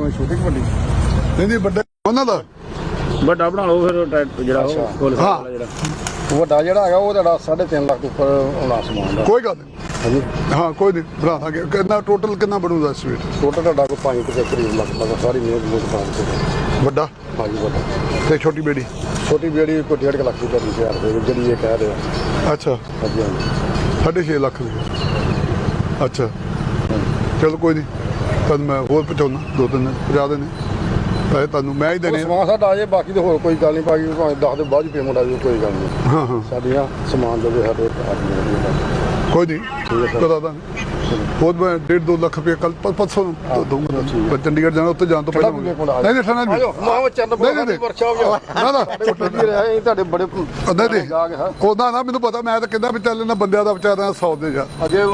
ਬਣਾਉਣੀ ਛੋਟੀ ਕਿ ਵੱਡੀ? ਨਹੀਂ ਨਹੀਂ ਵੱਡੇ ਉਹਨਾਂ ਦਾ। ਵੱਡਾ ਬਣਾ ਲਓ ਫਿਰ ਟਰੈਕਟਰ ਜਿਹੜਾ ਉਹ ਹਾਂ। ਵਾਲਾ ਜਿਹੜਾ। ਵੱਡਾ ਜਿਹੜਾ ਹੈਗਾ ਉਹ ਤੁਹਾਡਾ 3.5 ਲੱਖ ਤੋਂ ਉੱਪਰ ਆਉਣਾ ਸਮਾਨ ਦਾ। ਕੋਈ ਗੱਲ ਨਹੀਂ। ਹਾਂਜੀ। ਹਾਂ ਕੋਈ ਨਹੀਂ ਬਣਾ ਦਾਂਗੇ। ਕਿੰਨਾ ਟੋਟਲ ਕਿੰਨਾ ਬਣੂਗਾ ਸਵੀਟ ਟੋਟਲ ਤੁਹਾਡਾ ਕੋਈ 5 ਤੇ ਕਰੀਬ ਲੱਖ ਦਾ ਸਾਰੀ ਮੇਜ਼ ਮੂਜ਼ ਪਾ ਕੇ ਵੱਡਾ? ਹਾਂਜੀ ਵੱਡਾ। ਤੇ ਛੋਟੀ ਬੇੜੀ? ਛੋਟੀ ਬੇੜੀ ਕੋਈ 1.5 ਲੱਖ ਦੀ ਕਰਨੀ ਤਿਆਰ ਦੇ ਜਿਹੜੀ ਇਹ ਕਹਿ ਰਿਹਾ। ਅੱਛਾ। ਹਾਂਜੀ ਹਾਂਜੀ। ਸਾਢੇ ਛੇ ਲੱਖ ਦੀ। ਅੱਛਾ। ਚਲੋ ਕੋਈ ਨਹੀਂ। ਤੁਹਾਨੂੰ ਮੈਂ ਹੋਰ ਪਹੁੰਚਾਉਣਾ ਦੋ ਤਿੰਨ ਪਹੁੰਚਾ ਦੇਣੇ ਪੈਸੇ ਤੁਹਾਨੂੰ ਮੈਂ ਹੀ ਦੇਣੇ ਆ। ਸਮਾਨ ਸਾਡਾ ਆ ਜੇ ਬਾਕੀ ਤੇ ਹੋਰ ਕੋਈ ਗੱਲ ਨਹੀਂ ਬਾਕੀ ਭਾਵੇਂ 10 ਦੇ ਬਾਅਦ ਪੇਮੈਂਟ ਆ ਜਾਵੇ ਕੋਈ ਗੱਲ ਨਹੀਂ। ਹਾਂ ਹਾਂ। ਸਾਡੀਆਂ ਸਮਾਨ ਦੇ ਸਾਡੇ ਆਦਮੀ ਗੱਲ। ਕੋਈ ਨਹੀਂ। ਕਰਾ ਦਾਂਗੇ ਹੋਰ ਮੈਂ 1.5 2 ਲੱਖ ਰੁਪਏ ਕੱਲ ਪਰਸੋਂ ਨੂੰ ਦਊਂਗਾ। ਚੰਡੀਗੜ੍ਹ ਜਾਣਾ ਉੱਥੇ ਜਾਣ ਤੋਂ ਠੰਡਾ ਪਹਿਲਾਂ ਪੀਣੇ ਕੋਲ ਆ ਨਹੀਂ ਨਹੀਂ ਠੰਡਾ ਨਹੀਂ। ਜਾਓ ਮਾਂ ਚੰਨ ਨਹੀਂ, ਨਹੀਂ, ਨਹੀਂ। ਵਰਕਸ਼ਾਪ ਨਾ ਨਾ। ਛੋਟੀ ਰਿਹਾ ਇਹ ਤੁਹਾਡੇ ਬੜੇ ਨਹੀਂ ਨਹੀਂ। ਜਾ ਕੇ ਹਾਂ। ਉਹਦਾ ਨਾ ਮੈਨੂੰ ਪਤਾ ਮੈਂ ਤਾਂ ਕਹਿੰਦਾ ਵੀ ਚੱਲ ਇਹਨਾਂ ਬੰਦਿਆਂ ਦਾ ਵਿਚਾਰਾ ਸੌ ਦੇ ਜਾ। ਅਜੇ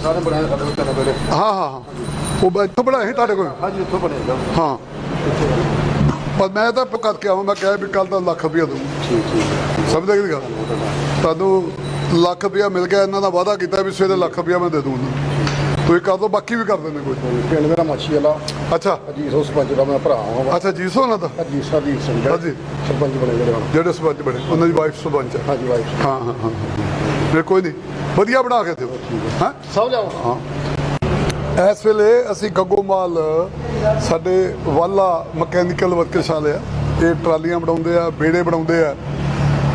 ਸਾਰੇ ਬਣਾਏ ਸਾਡੇ ਕੋਲ ਚੱਲ ਬੜੇ ਹਾਂ ਹਾਂ ਹਾਂ। ਉਹ ਮੈਂ ਇੱਥੋਂ ਬਣਾਏ ਸੀ ਤੁਹਾਡੇ ਕੋਲ? ਹਾਂਜੀ ਉੱਥੋਂ ਬਣੇਗਾ ਹਾਂ। ਪਰ ਮੈਂ ਤਾਂ ਕਰਕੇ ਆਵਾਂ ਮੈਂ ਕਿਹਾ ਵੀ ਕੱਲ ਤਾਂ ਲੱਖ ਰੁਪਇਆ ਦਊਂ। ਠੀਕ ਠੀਕ। ਸਮਝਦੇ ਕਿ ਗੱਲ? ਤੁਹਾਨੂੰ ਲੱਖ ਰੁਪਇਆ ਮਿਲ ਗਿਆ ਇਹਨਾਂ ਦਾ ਵਾਅਦਾ ਕੀਤਾ ਵੀ ਸਵੇਰੇ ਲੱਖ ਰੁਪਇਆ ਮੈਂ ਦੇ ਦੂੰਗਾ ਤੁਸੀਂ ਕਰ ਦੋ ਬਾਕੀ ਵੀ ਕਰ ਦਿੰਦੇ ਕੋਈ। ਪਿੰਡ ਮੇਰਾ ਮਾਛੀ ਵਾਲਾ। ਅੱਛਾ। ਅਜੀਤ ਉਸ ਪੰਜ ਦਾ ਮੈਂ ਭਰਾ ਹਾਂ ਅੱਛਾ ਜੀ ਸੋ ਨਾ ਤਾਂ? ਅਜੀਤ ਸਾਦੀ ਸਿੰਘ ਹਾਂਜੀ। ਸਰਪੰਚ ਬਣੇ ਜਿਹੜੇ ਹੁਣ। ਜਿਹੜੇ ਸਰਪੰਚ ਬਣੇ ਉਹਨਾਂ ਦੀ ਵਾਈਫ ਸਰਪੰਚ ਹੈ ਹਾਂਜੀ ਵਾਈ ਹਾਂ ਹਾਂ ਹਾਂ। ਫਿਰ ਕੋਈ ਨਹੀਂ। ਵਧੀਆ ਬਣਾ ਕੇ ਦਿਓ। ਹਾਂ। ਸਭ ਲਿਆਓ ਹਾਂ। ਇਸ ਵੇਲੇ ਅਸੀਂ ਗੱਗੋਮਾਲ ਸਾਡੇ ਵਾਲਾ ਮਕੈਨੀਕਲ ਵਰਕਸ਼ਾਲਾ ਆ। ਇਹ ਟਰਾਲੀਆਂ ਬਣਾਉਂਦੇ ਆ ਬੇੜੇ ਬਣਾਉਂਦੇ ਆ।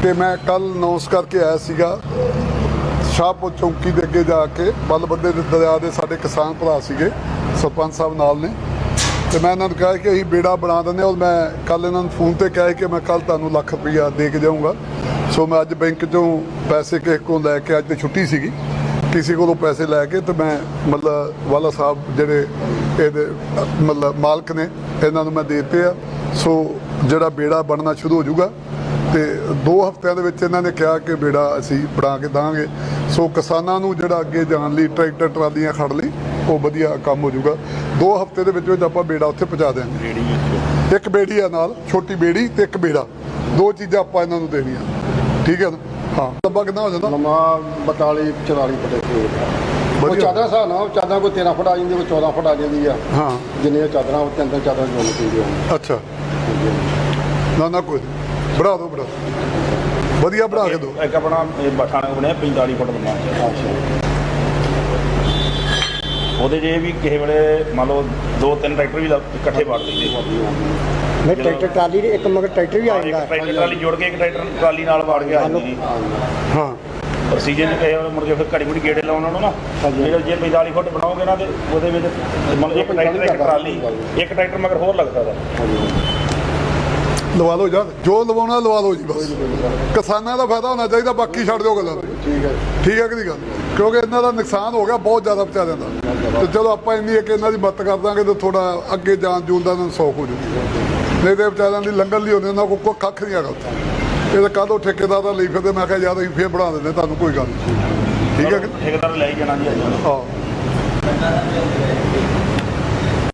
ਤੇ ਮੈਂ ਕੱਲ ਅਨਾਉਂਸ ਕਰਕੇ ਆਇਆ ਸੀਗਾ, ਸ਼ਾਹਪੁਰ ਚੌਂਕੀ ਦੇ ਅੱਗੇ ਜਾ ਕੇ, ਬੱਲਬੱਦੇ ਦੇ ਦਰਿਆ ਦੇ ਸਾਡੇ ਕਿਸਾਨ ਭਰਾ ਸੀਗੇ, ਸਰਪੰਚ ਸਾਹਿਬ ਨਾਲ ਨੇ। ਤੇ ਮੈਂ ਇਹਨਾਂ ਨੂੰ ਕਿਹਾ ਕਿ ਅਸੀਂ ਬੇੜਾ ਬਣਾ ਦਿੰਦੇ ਹਾਂ ਔਰ ਮੈਂ ਕੱਲ ਇਹਨਾਂ ਨੂੰ ਫੋਨ ਤੇ ਕਿਹਾ ਕਿ ਮੈਂ ਕੱਲ ਤੁਹਾਨੂੰ ਲੱਖ ਰੁਪਈਆ ਦੇ ਕੇ ਜਾਊਂਗਾ। ਸੋ ਮੈਂ ਅੱਜ ਬੈਂਕ ਚੋਂ ਪੈਸੇ ਕਿਸੇ ਕੋਲੋਂ ਲੈ ਕੇ ਅੱਜ ਤੇ ਛੁੱਟੀ ਸੀਗੀ। ਕਿਸੇ ਕੋਲੋਂ ਪੈਸੇ ਲੈ ਕੇ ਤੇ ਮੈਂ ਮਤਲਬ ਵਾਲਾ ਸਾਹਿਬ ਜਿਹੜੇ ਇਹਦੇ ਮਤਲਬ ਮਾਲਕ ਨੇ ਇਹਨਾਂ ਨੂੰ ਮੈਂ ਦੇ ਦਿੱਤੇ ਆ। ਸੋ ਜਿਹੜਾ ਬੇੜਾ ਬਣਨਾ ਸ਼ੁਰੂ ਹੋ ਜਾਊਗਾ ਤੇ 2 ਹਫ਼ਤਿਆਂ ਦੇ ਵਿੱਚ ਇਹਨਾਂ ਨੇ ਕਿਹਾ ਕਿ ਬੇੜਾ ਅਸੀਂ ਬਣਾ ਕੇ ਦਾਂਗੇ। ਸੋ ਕਿਸਾਨਾਂ ਨੂੰ ਜਿਹੜਾ ਅੱਗੇ ਜਾਣ ਲਈ ਟਰੈਕਟਰ ਟਰਾਲੀਆਂ ਖੜ ਲਈ ਉਹ ਵਧੀਆ ਕੰਮ ਹੋ ਜਾਊਗਾ। 2 ਹਫ਼ਤੇ ਦੇ ਵਿੱਚ ਵਿੱਚ ਆਪਾਂ ਬੇੜਾ ਉੱਥੇ ਪਹੁੰਚਾ ਦਿਆਂਗੇ। ਇੱਕ ਬੇੜੀ ਆ ਨਾਲ ਛੋਟੀ ਬੇੜੀ ਤੇ ਇੱਕ ਬੇੜਾ। ਦੋ ਚੀਜ਼ਾਂ ਆਪਾਂ ਇਹਨਾਂ ਨੂੰ ਦੇਣੀਆਂ। ਠੀਕ ਹੈ ਨਾ? ਹਾਂ। ਲੱਭਾ ਕਿੰਨਾ ਹੋ ਜਾਂਦਾ। ਨਮਾ 42 44 ਫੁੱਟ ਦੇ ਉਹ ਵਧੀਆ। ਚਾਦਰਾਂ ਹਿਸਾਬ ਨਾਲ ਚਾਦਰਾਂ ਕੋਈ 13 ਫੁੱਟ ਆ ਜਾਂਦੀ ਕੋਈ 14 ਫੁੱਟ ਆ ਜਾਂਦੀ ਆ ਹਾਂ। ਜਿੰਨੀਆਂ ਚਾਦਰਾਂ ਉਹ ਤਿੰਨ ਤਿੰਨ ਚਾਦਰਾਂ ਜੋੜ ਪਈਆਂ ਅੱਛਾ। ਨਾ ਨਾ ਕੋਈ। ਨੀ। ਦਿਓ ਬਣਾ ਦਿਓ। ਵਧੀਆ ਬਣਾ ਕੇ ਦਿਓ ਇੱਕ ਆਪਣਾ ਇਹ ਬਠਾਣਾ ਬਣਿਆ 45 ਫੁੱਟ ਬਣਨਾ ਅੱਛਾ। ਉਹਦੇ ਜੇ ਵੀ ਕਿਸੇ ਵੇਲੇ ਮੰਨ ਲਓ ਦੋ ਤਿੰਨ ਟਰੈਕਟਰ ਵੀ ਇਕੱਠੇ ਵੜ ਲਈਦੇ ਨਹੀਂ ਟਰੈਕਟਰ ਟਰਾਲੀ ਦੇ ਇੱਕ ਮਗਰ ਟਰੈਕਟਰ ਵੀ ਆ ਇੱਕ ਜਾਂਦਾ। ਟਰੈਕਟਰ ਟਰਾਲੀ ਜੋੜ ਕੇ ਇੱਕ ਟਰੈਕਟਰ ਟਰਾਲੀ ਨਾਲ ਵੜ ਗਿਆ ਜੀ। ਹਾਂ। ਸੀਜ਼ਨ ਚ ਕਹੇ ਮੁੜ ਕੇ ਫਿਰ ਘੜੀ ਮੁੜੀ ਗੇੜੇ ਲਾਉਣ ਨੂੰ ਨਾ ਜਿਹੜਾ ਜੇ 45 ਫੁੱਟ ਬਣਾਓਗੇ ਨਾ ਤੇ ਉਹਦੇ ਵਿੱਚ ਮੰਨ ਲਓ ਇੱਕ ਟਰੈਕਟਰ ਇੱਕ ਟਰਾਲੀ ਇੱਕ ਟਰੈਕਟਰ ਮਗਰ ਹੋਰ ਲੱਗਦਾ ਦਾ ਲਵਾ ਲਓ ਯਾਰ ਜੋ ਲਵਾਉਣਾ ਲਵਾ ਲਓ ਜੀ ਬਸ। ਕਿਸਾਨਾਂ ਦਾ ਫਾਇਦਾ ਹੋਣਾ ਚਾਹੀਦਾ ਬਾਕੀ ਛੱਡ ਦਿਓ ਗੱਲਾਂ ਠੀਕ ਹੈ ਠੀਕ ਹੈ ਕਿ ਨਹੀਂ ਗੱਲ? ਕਿਉਂਕਿ ਇਹਨਾਂ ਦਾ ਨੁਕਸਾਨ ਹੋ ਗਿਆ ਬਹੁਤ ਜ਼ਿਆਦਾ ਵਿਚਾਰਿਆਂ ਦਾ। ਤੇ ਚਲੋ ਆਪਾਂ ਇੰਨੀ ਹੈ ਕਿ ਇਹਨਾਂ ਦੀ ਮਦਦ ਕਰ ਦਾਂਗੇ ਤੇ ਥੋੜਾ ਅੱਗੇ ਜਾਣ ਜੂਨ ਦਾ ਸੌਖ ਹੋ ਜੂਗੀ ਨਹੀਂ ਤੇ ਵਿਚਾਰਿਆਂ ਦੀ ਲੰਗਰ ਲਈ ਹੁੰਦੇ ਉਹਨਾਂ ਕੋਲ ਕੋਈ ਕੱਖ ਨਹੀਂ ਹੈਗਾ। ਇਹ ਤਾਂ ਕਾਹਦੋਂ ਠੇਕੇਦਾਰ ਦਾ ਲਈ ਫਿਰਦੇ ਮੈਂ ਕਿਹਾ ਯਾਰ ਅਸੀਂ ਫੇਰ ਬਣਾ ਦਿੰਦੇ ਤੁਹਾਨੂੰ ਕੋਈ ਗੱਲ ਨਹੀਂ। ਠੀਕ ਹੈ ਠੇਕੇਦਾਰ ਲੈ ਜਾਣਾ ਜੀ ਹਾਂ।